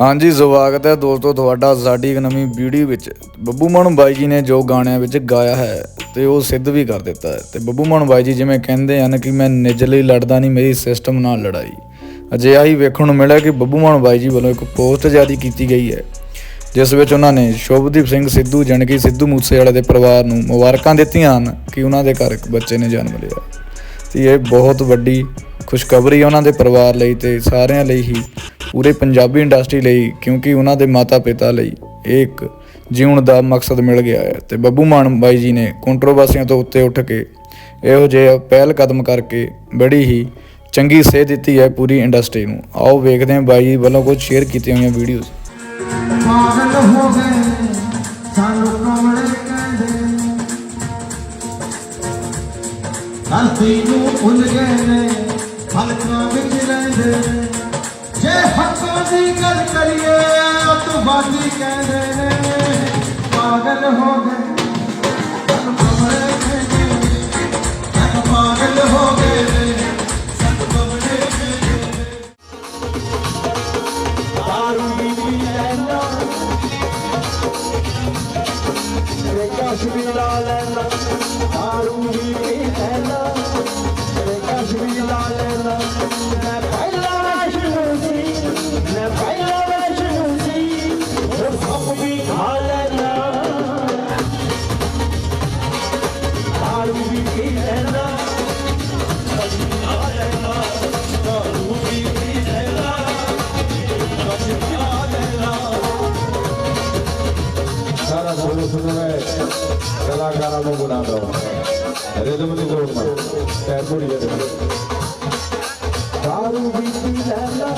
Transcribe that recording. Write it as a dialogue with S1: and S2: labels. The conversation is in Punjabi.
S1: ਹਾਂਜੀ, ਸਵਾਗਤ ਹੈ ਦੋਸਤੋ ਤੁਹਾਡਾ ਸਾਡੀ ਇੱਕ ਨਵੀਂ ਵੀਡੀਓ ਵਿੱਚ। ਬੱਬੂ ਮਾਨ ਬਾਈ ਜੀ ਨੇ ਜੋ ਗਾਣਿਆਂ ਵਿੱਚ ਗਾਇਆ ਹੈ ਤੇ ਉਹ ਸਿੱਧ ਵੀ ਕਰ ਦਿੱਤਾ ਹੈ। ਤੇ ਬੱਬੂ ਮਾਨ ਬਾਈ ਜੀ ਜਿਵੇਂ ਕਹਿੰਦੇ ਹਨ ਕਿ ਮੈਂ ਨਿੱਜ ਲਈ ਲੜਦਾ ਨਹੀਂ, ਮੇਰੀ ਸਿਸਟਮ ਨਾਲ ਲੜਾਈ। ਅਜਿਹਾ ਹੀ ਵੇਖਣ ਨੂੰ ਮਿਲਿਆ ਕਿ ਬੱਬੂ ਮਾਨ ਬਾਈ ਜੀ ਵੱਲੋਂ ਇੱਕ ਪੋਸਟ ਜਾਰੀ ਕੀਤੀ ਗਈ ਹੈ, ਜਿਸ ਵਿੱਚ ਉਹਨਾਂ ਨੇ ਸ਼ੁਭਦੀਪ ਸਿੰਘ ਸਿੱਧੂ ਜਾਣੀ ਕਿ ਸਿੱਧੂ ਮੂਸੇਵਾਲੇ ਦੇ ਪਰਿਵਾਰ ਨੂੰ ਮੁਬਾਰਕਾਂ ਦਿੱਤੀਆਂ ਹਨ ਕਿ ਉਹਨਾਂ ਦੇ ਘਰ ਇੱਕ ਬੱਚੇ ਨੇ ਜਨਮ ਲਿਆ। ਤੇ ਇਹ ਬਹੁਤ ਵੱਡੀ ਖੁਸ਼ਖਬਰੀ ਉਹਨਾਂ ਦੇ ਪਰਿਵਾਰ ਲਈ ਤੇ ਸਾਰਿਆਂ ਲਈ ਹੀ। ਪੂਰੇ ਪੰਜਾਬੀ ਇੰਡਸਟਰੀ ਲਈ, ਕਿਉਂਕਿ ਉਹਨਾਂ ਦੇ ਮਾਤਾ-ਪਿਤਾ ਲਈ ਇਹ ਇੱਕ ਜਿਉਣ ਦਾ ਮਕਸਦ ਮਿਲ ਗਿਆ ਹੈ। ਤੇ ਬੱਬੂ ਮਾਨ ਬਾਈ ਜੀ ਨੇ ਕੰਟਰੋਵਰਸੀਆਂ ਤੋਂ ਉੱਤੇ ਉੱਠ ਕੇ ਇਹੋ ਜਿਹੇ ਪਹਿਲ ਕਦਮ ਕਰਕੇ ਬੜੀ ਹੀ ਚੰਗੀ ਸੇਧ ਦਿੱਤੀ ਹੈ ਪੂਰੀ ਇੰਡਸਟਰੀ ਨੂੰ। ਆਓ ਵੇਖਦੇ ਹਾਂ ਬਾਈ ਜੀ ਵੱਲੋਂ ਕੁਝ ਸ਼ੇਅਰ ਕੀਤੀਆਂ ਹੋਈਆਂ ਵੀਡੀਓਜ਼
S2: ਪਾਗਲ ਹੋ ਗਏ ਸਾਨੂੰ ਕਮਲੇ ਕਹਿੰਦੇ। ਧਰਤੀ ਨੂੰ ਭੁੱਲ ਗਏ ਨੇ, ਹਲਕਾਂ ਵਿੱਚ ਰਹਿੰਦੇ। ਅੱਤਵਾਦੀ ਕਹਿੰਦੇ ਨੇ ਪਾਗਲ ਹੋ ਗਏ।
S3: ਸਾਰਾ ਸੋਨੂੰ ਸੁਣਨਾ ਹੈ ਕਲਾਕਾਰਾਂ ਨੂੰ ਬੁਲਾ ਦੋ ਰਿਦਮ ਦੀ ਲੋੜ ਮਾ ਪੈਰ ਥੋੜੀ ਜਿਹੀ
S2: ਦਾਰੂ ਵੀ ਪੀ ਲੈਂਦਾ